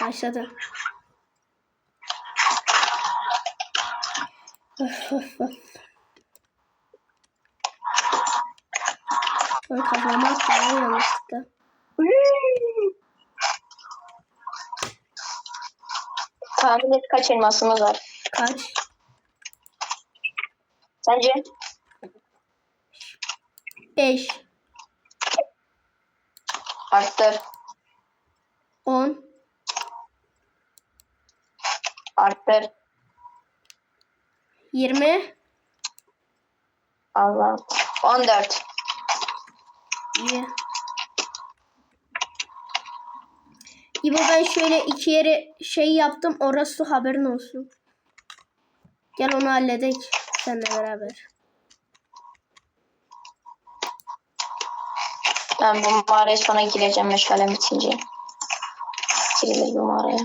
Başladı. Öf, öf, öf. Ay kafama attı ya yanlışlıkla. Tahmin et kaç elmasımız var. Kaç? Sence? 5, Arttır. 10, Arttır. 20. Allah. 14. İyi. İbo ben şöyle iki yere şey yaptım. Orası haberin olsun. Gel onu halledek seninle beraber. Ben bu mağaraya sonra gireceğim meşalem bitince. Girilir bu mağaraya.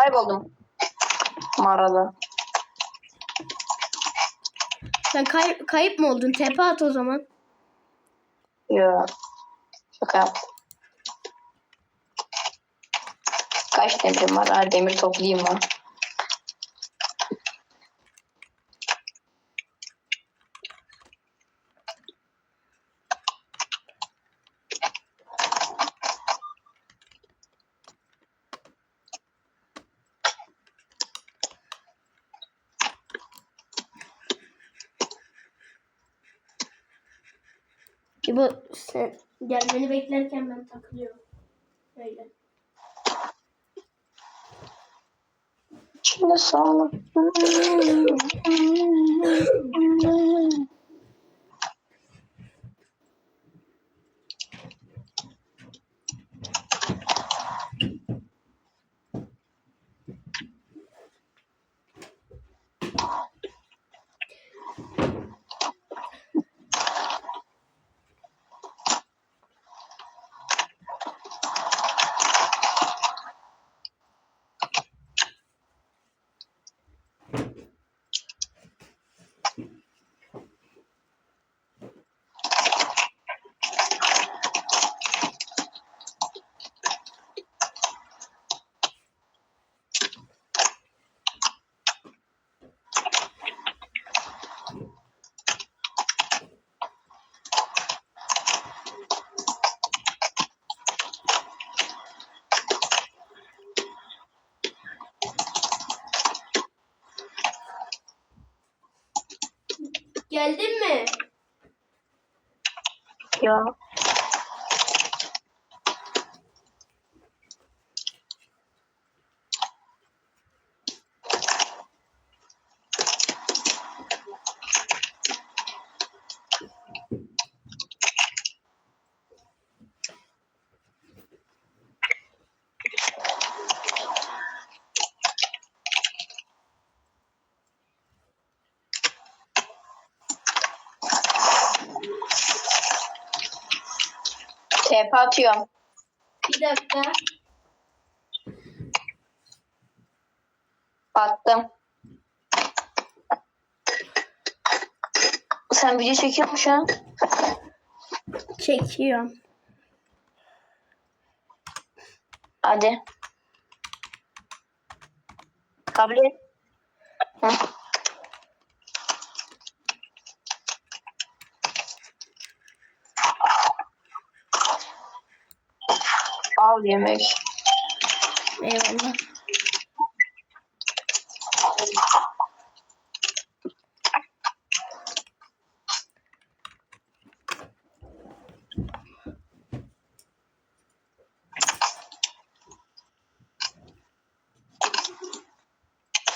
Kayboldum. Mağarada. Sen kay- kayıp mı oldun? Tepe at o zaman. Yo. Şaka yaptım. Kaç demirim var? Ha, demir toplayayım ben. İbo sen gelmeni beklerken ben takılıyorum. Öyle. Şimdi sağlık. Geldin mi? Ya. TP atıyorum. Bir dakika. Attım. Sen video çekiyor musun şu an? Çekiyorum. Hadi. Kabul et. Hı. Al yemek. Eyvallah.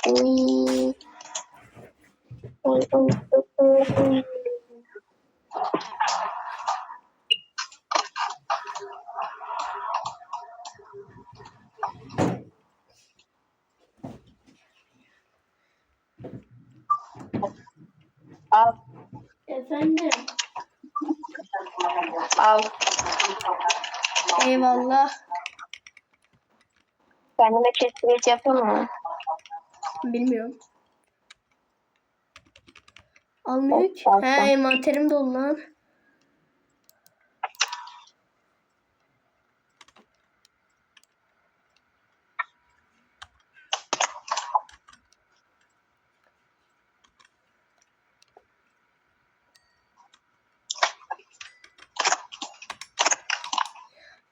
Uy. Uy, uy, uy, uy. Al, Efendim. al. Eyvallah. Kendime yapayım mı? Bilmiyorum. Almıyor ki. He envanterim dolu lan.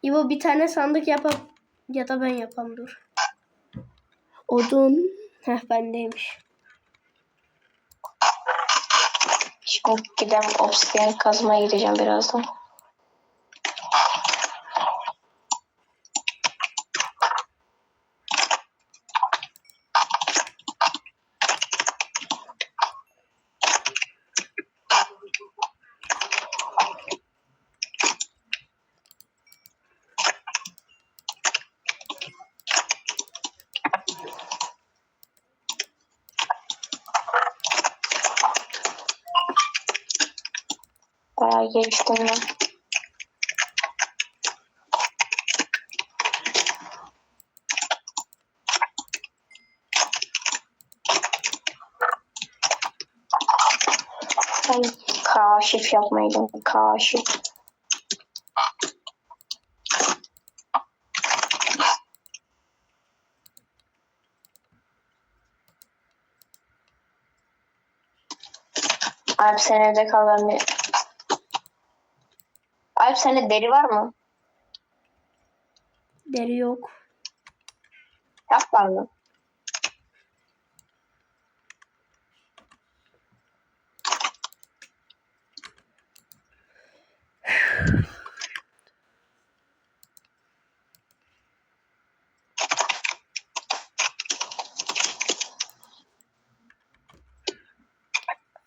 İbo bir tane sandık yapıp ya da ben yapam dur. Odun. Heh bendeymiş. Şimdi gidem obsidian kazmaya gideceğim birazdan. Bayağı geliştim ben. Ben kaşif yapmayacağım. Kaşif. Alp sen evde kal ben bir... Alp sende deri var mı? Deri yok. Yap var mı?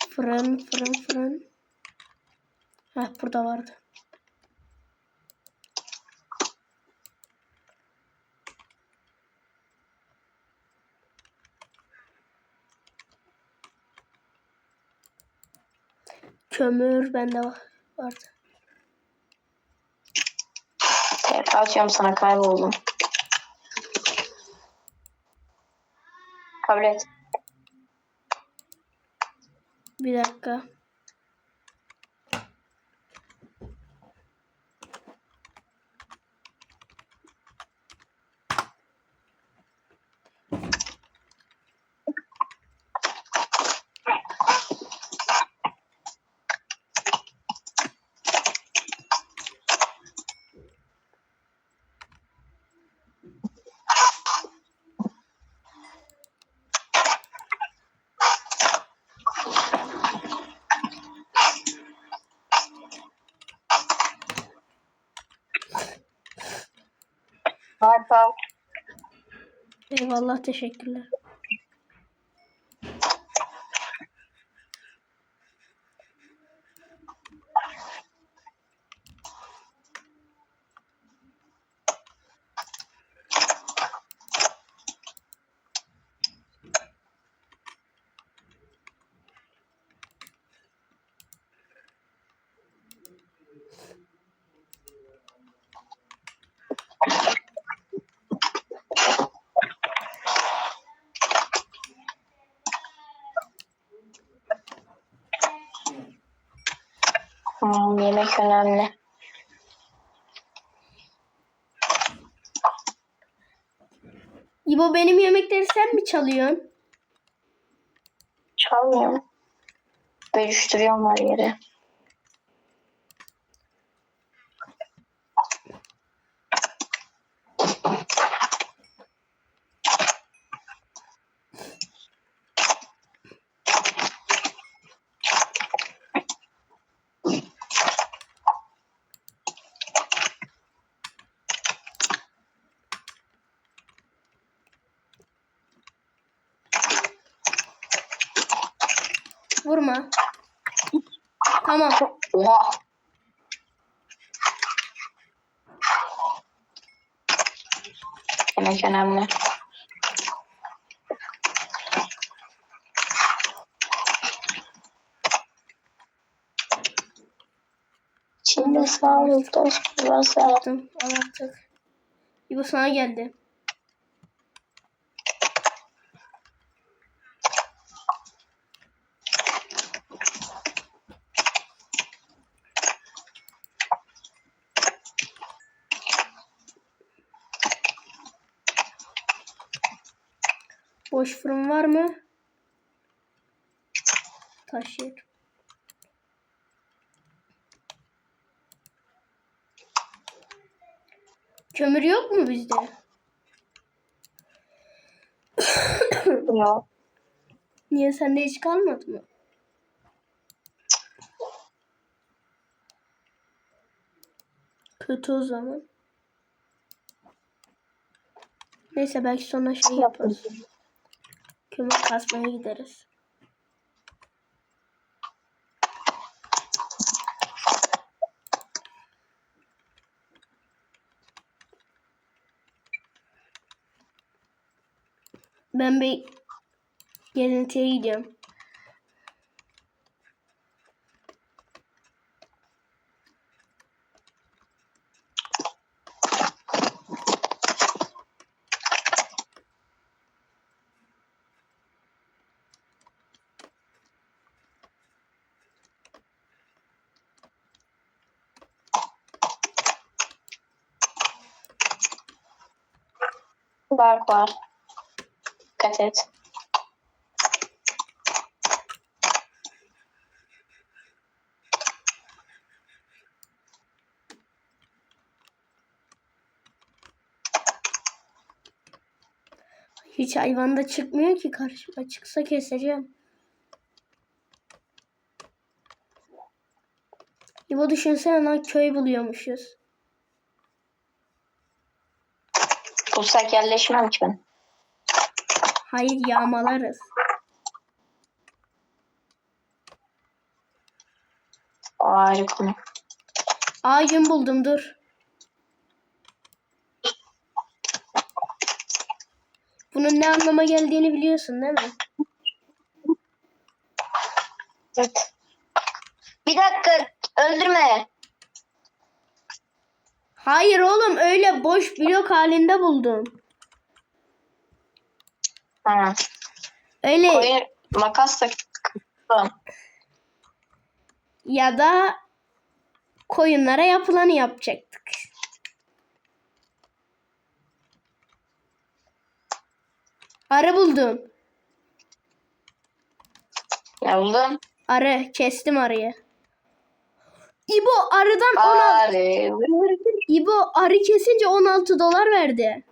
Fırın, fırın, fırın. Heh burada vardı. Kömür bende var- vardı. TP atıyorum sana kayboldum. Kabul et. Bir dakika. Harika. Eyvallah teşekkürler. Hmm, yemek önemli. İbo benim yemekleri sen mi çalıyorsun? Çalmıyorum. Bölüştürüyorum her yere. Vurma. Tamam. Oha. Yemek önemli. Şimdi Santos Plaza. Attım. Al artık. İbo sana geldi. Boş fırın var mı? Taşır. Kömür yok mu bizde? Yok. Niye sende hiç kalmadı mı? Kötü o zaman. Neyse belki sonra şey yaparız. Kömür kasmaya gideriz. Ben bir gezintiye gidiyorum. Bark var. Dikkat et. Hiç hayvan da çıkmıyor ki karşıma. Çıksa keseceğim. İbo düşünsene lan köy buluyormuşuz. Bulsak yerleşmem ki ben. Hayır yağmalarız. Aa yün buldum dur. Bunun ne anlama geldiğini biliyorsun değil mi? Evet. Bir dakika öldürme. Hayır oğlum öyle boş blok halinde buldum. Ha. Öyle Koyun makasla kırptım. ya da koyunlara yapılanı yapacaktık. Arı buldum. Ne buldun? Arı kestim arıyı. İbo arıdan 16 Arı. İbo arı kesince 16 dolar verdi.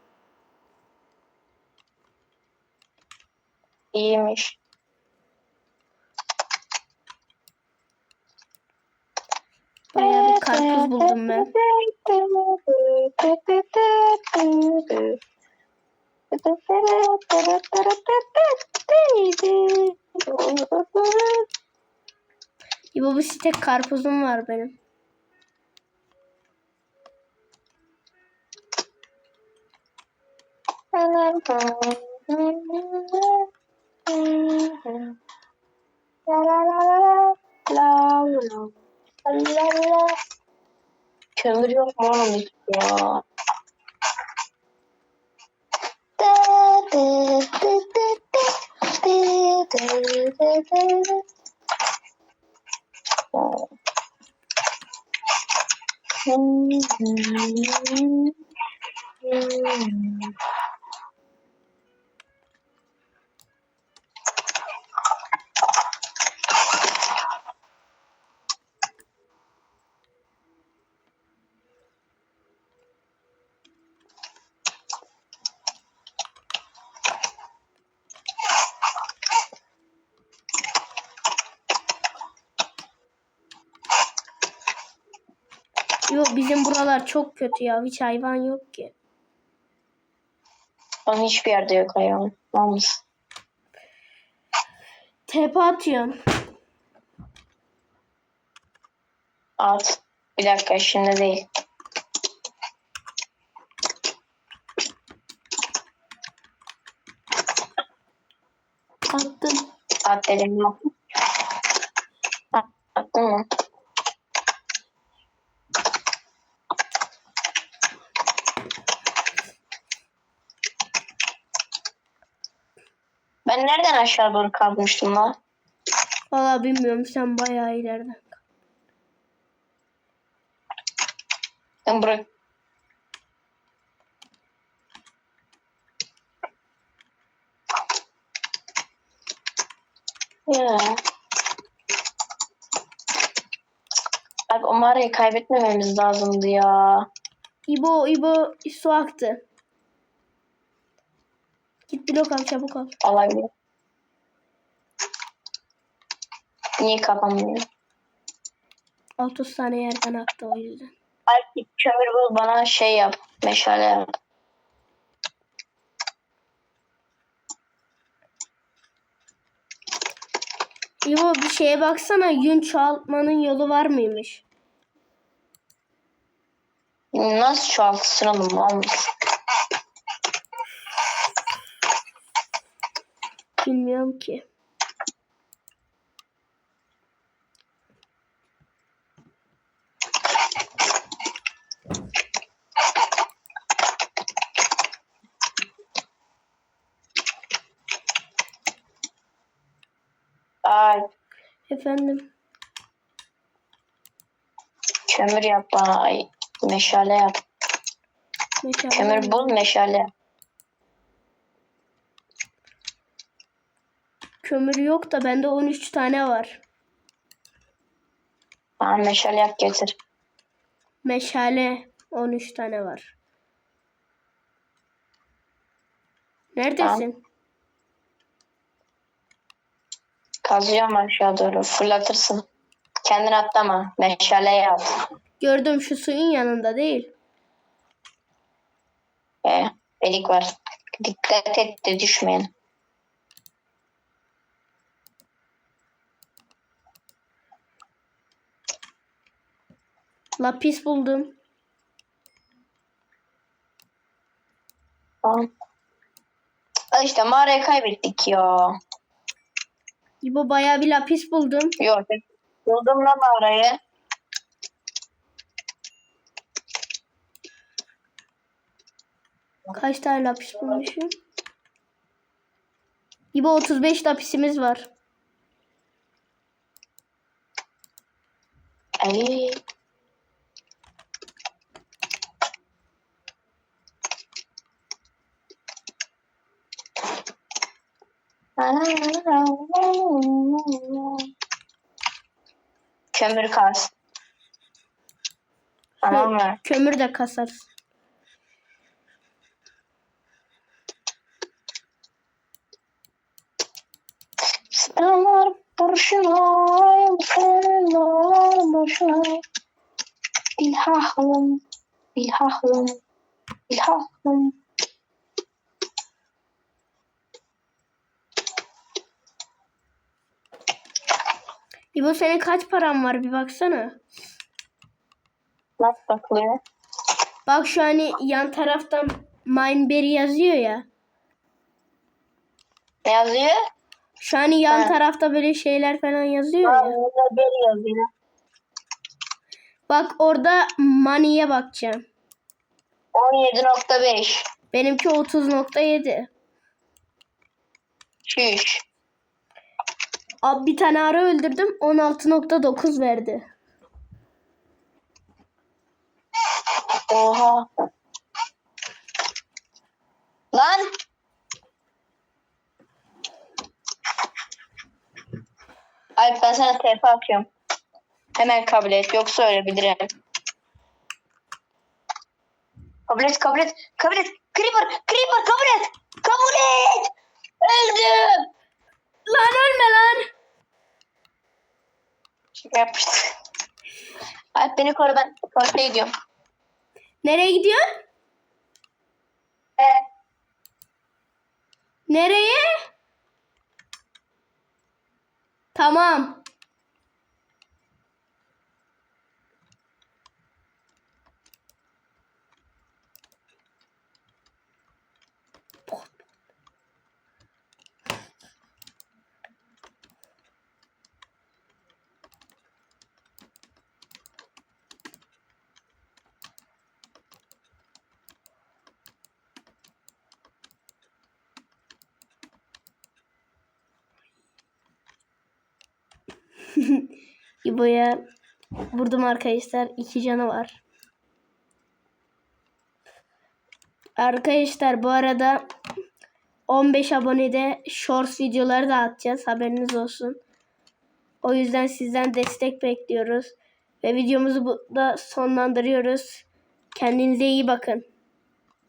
İyiymiş. Bayağı bir karpuz buldum ben. İbo bir tek karpuzum var benim. Kömür yok mu oğlum hiç ya? Yok bizim buralar çok kötü ya. Hiç hayvan yok ki. Onun hiçbir yerde yok hayvan. Namus. Tepe atıyorum. At. Bir dakika şimdi değil. Attım. At dedim yok. At, attın mı? Ben nereden aşağı doğru kalkmıştım la? Valla bilmiyorum sen bayağı ileride. Ben bırak. Ya. Abi o mağarayı kaybetmememiz lazımdı ya. İbo İbo su aktı. Git blok al çabuk al. Olabilir. Niye kapanmıyor? 30 tane yerden aktı o yüzden. Alp kömür bul bana şey yap. Meşale yap. İbo bir şeye baksana yün çoğaltmanın yolu var mıymış? Nasıl çoğaltırsın oğlum? Olmaz. Bilmiyorum ki. Ay Efendim. kömür yap bana. Ay meşale yap. Meşale. Kömür bul meşale yap. Kömür yok da bende 13 tane var. Bana meşale yap getir. Meşale 13 tane var. Neredesin? Kazıyorum aşağı doğru. Fırlatırsın. Kendin atlama. Meşale yap. Gördüm şu suyun yanında değil. Ee, delik var. Dikkat et de düşmeyin. Lapis buldum. Tamam. İşte mağarayı kaybettik ya. İbo bayağı bir lapis buldum. Yok. Buldum lan mağarayı. Kaç tane lapis bulmuşum? İbo 35 lapisimiz var. Ay. Kömür kaz. Tamam mı? Kömür de kasarız. Sınavlar boşuna, sınavlar boşuna. İlhahlım, ilhahlım, ilhahlım. İbo senin kaç paran var bir baksana. Nasıl bakılıyor? Bak şu hani yan taraftan Mineberry yazıyor ya. Ne yazıyor? Şu hani yan Ha. tarafta böyle şeyler falan yazıyor Ha, ya. bir yazıyor. Bak orada money'e bakacağım. 17.5. Benimki 30.7. Şiş. Abi bir tane ara öldürdüm 16.9 verdi. Oha. Lan. Alp ben sana TP atıyorum. Hemen kabul et yoksa ölebilirim. Kabul et kabul et kabul et. Creeper Creeper kabul et. Kabul et. Öldüm. Lan ölme lan. Şaka yapmıştım. Alp beni koru ben kontrol ediyorum. Nereye gidiyorsun? Ee, Nereye? Tamam. İbo'ya vurdum arkadaşlar. iki canı var. Arkadaşlar bu arada 15 abonede shorts videoları da atacağız. Haberiniz olsun. O yüzden sizden destek bekliyoruz. Ve videomuzu burada sonlandırıyoruz. Kendinize iyi bakın.